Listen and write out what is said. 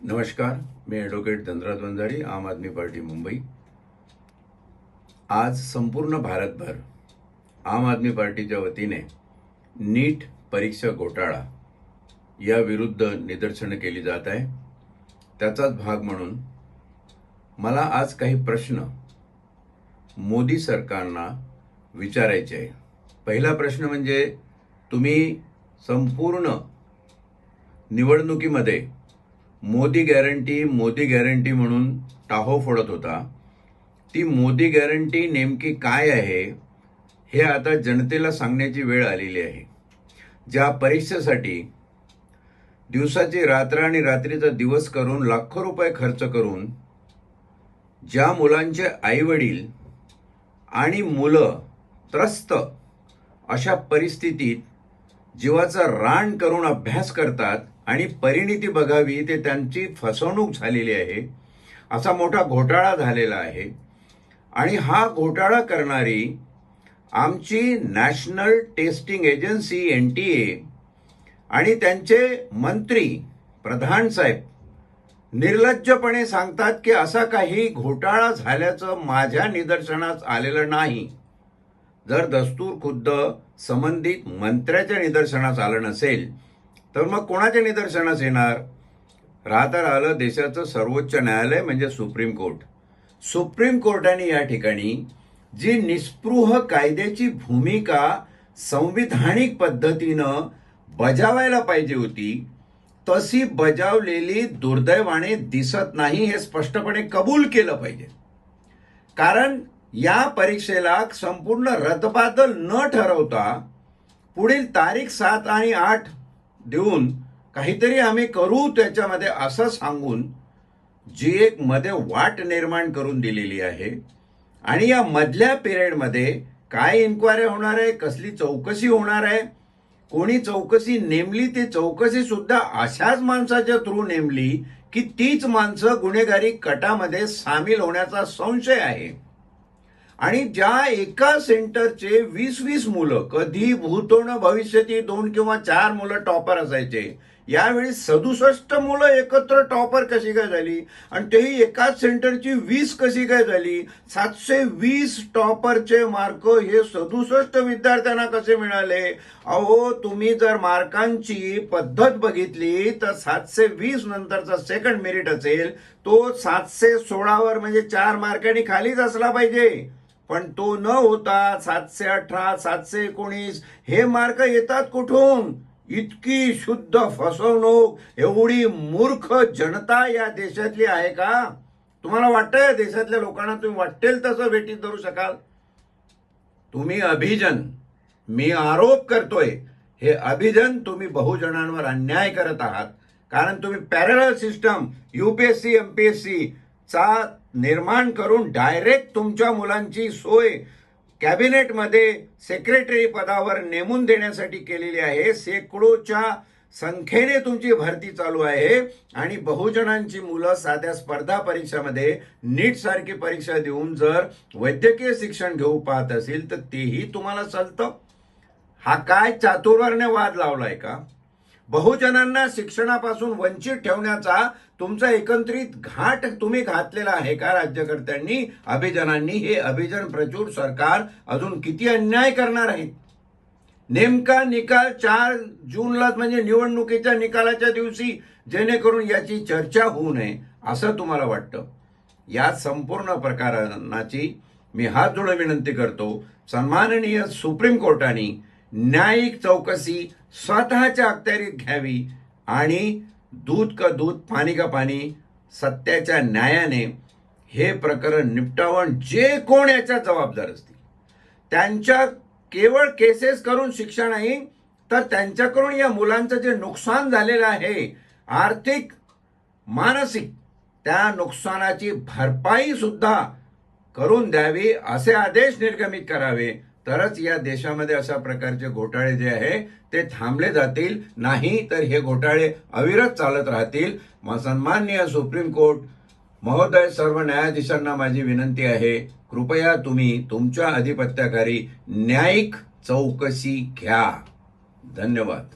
नमस्कार मी ॲडव्होकेट धनराज वंजारी आम आदमी पार्टी मुंबई. आज संपूर्ण भारतभर आम आदमी पार्टीच्या वतीने नीट परीक्षा घोटाळा या विरुद्ध निदर्शनं केली जात आहे. त्याचाच भाग म्हणून मला आज काही प्रश्न मोदी सरकारना विचारायचे आहे. पहिला प्रश्न म्हणजे तुम्ही संपूर्ण निवडणुकीमध्ये मोदी गॅरंटी मोदी गॅरंटी म्हणून टाहो फोडत होता. ती मोदी गॅरंटी नेमकी काय आहे हे आता जनतेला सांगण्याची वेळ आलेली आहे. ज्या परीक्षेसाठी दिवसाची रात्र आणि रात्रीचा दिवस करून लाखो रुपये खर्च करून ज्या मुलांचे आईवडील आणि मुलं त्रस्त अशा परिस्थितीत जीवाचा रान करून अभ्यास करतात आणि परिणिती बघावी ते त्यांची फसवणूक झालेली आहे. असा मोठा घोटाळा झालेला आहे. आणि हा घोटाळा करणारी आमची national testing agency N T A आणि त्यांचे मंत्री प्रधान साहेब निर्लज्जपणे सांगतात की असा काही घोटाळा झाल्याचं माझ्या निदर्शनास आलेलं नाही. जर दस्तूर खुद्द संबंधित मंत्र्याच्या निदर्शनास आलं नसेल तर मग कोणाच्या निदर्शनास येणार? राहता राहिलं देशाचं सर्वोच्च न्यायालय म्हणजे सुप्रीम कोर्ट. सुप्रीम कोर्टाने या ठिकाणी जी निस्पृह कायद्याची भूमिका संविधानिक पद्धतीनं बजावायला पाहिजे होती तशी बजावलेली दुर्दैवाने दिसत नाही हे स्पष्टपणे कबूल केलं पाहिजे. कारण या परीक्षेला संपूर्ण रद्दबादल न ठरवता पुढील तारीख सात आणि आठ देऊन काहीतरी आम्ही करू त्याच्यामध्ये असं सांगून जी एक मध्ये वाट निर्माण करून दिलेली आहे. आणि या मधल्या पिरियडमध्ये काय इन्क्वायरी होणार आहे कसली चौकशी होणार आहे कोणी चौकशी नेमली ती चौकशी सुद्धा अशाच माणसाच्या थ्रू नेमली की तीच माणसं गुन्हेगारी कटामध्ये सामील होण्याचा संशय आहे. आणि ज्या एका सेंटरचे वीस वीस मुलं कधी भूतोण भविष्यती दोन किंवा चार मुलं टॉपर असायचे यावेळी सदुसष्ट मुलं एकत्र टॉपर कशी काय झाली? आणि तेही एकाच सेंटरची वीस कशी काय झाली? सातशे वीस टॉपरचे मार्क हे सदुसष्ट विद्यार्थ्यांना कसे मिळाले? अहो तुम्ही जर मार्कांची पद्धत बघितली तर सातशे वीस नंतरचा सेकंड मेरिट असेल तो सातशे सोळावर म्हणजे चार मार्कांनी खालीच असला पाहिजे. पण तो न होता सातशे अठरा सातशे एकोणीस हे मार्क येतात कुठून? इतकी शुद्ध फसवणूक एवढी मूर्ख जनता या देशातली आहे का? तुम्हाला वाटतं या देशातल्या लोकांना तुम्ही वाटेल तसं भेटीत धरू शकाल? तुम्ही अभिजन मी आरोप करतोय हे अभिजन तुम्ही बहुजनांवर अन्याय करत आहात. कारण तुम्ही पॅरल सिस्टम युपीएससी एमपीएससी चा निर्माण करून डायरेक्ट तुमच्या मुलांची सोय कॅबिनेटमध्ये सेक्रेटरी पदावर नेमून देण्यासाठी केलेली आहे. शेकडोच्या संख्येने तुमची भरती चालू आहे. आणि बहुजनांची मुलं साध्या स्पर्धा परीक्षामध्ये नीट सारखी परीक्षा देऊन जर वैद्यकीय शिक्षण घेऊ पाहत असेल तर तेही तुम्हाला चालतं. हा काय चातुर्वर्ण्य वाद लावलाय का? बहुजनांना शिक्षणापासून वंचित ठेवण्याचा तुमचा एकत्रित घाट तुम्ही घातलेला आहे का राज्यकर्त्यांनी? अभिजनांनी. हे अभिजन प्रचूर सरकार अजून किती अन्याय करणार आहे? नेमका निकाल चार जूनला म्हणजे निवडणुकीच्या निकालाच्या दिवशी जेणेकरून याची चर्चा होऊ नये असं तुम्हाला वाटतं? या संपूर्ण प्रकारांची मी हात जुळ विनंती करतो सन्माननीय सुप्रीम कोर्टाने न्यायिक चौकशी स्वतःच्या अखत्यारीत घ्यावी आणि दूध का दूध पाणी का पाणी सत्याच्या न्यायाने हे प्रकरण निपटावण जे कोण याच्या जबाबदार असतील. त्यांच्या केवळ केसेस करून शिक्षा नाही तर त्यांच्याकडून या मुलांचं जे नुकसान झालेलं आहे आर्थिक मानसिक त्या नुकसानाची भरपाई सुद्धा करून द्यावी असे आदेश निर्गमित करावे तरच या देशामध्ये अशा प्रकारचे घोटाळे जे आहे ते थांबले जातील. नाही तर हे घोटाळे अविरत चालत राहतील. सन्माननीय सुप्रीम कोर्ट महोदय सर्व न्यायाधीशांना माझी विनंती आहे कृपया तुम्ही तुमच्या अधिपत्याखाली न्यायिक चौकशी घ्या. धन्यवाद.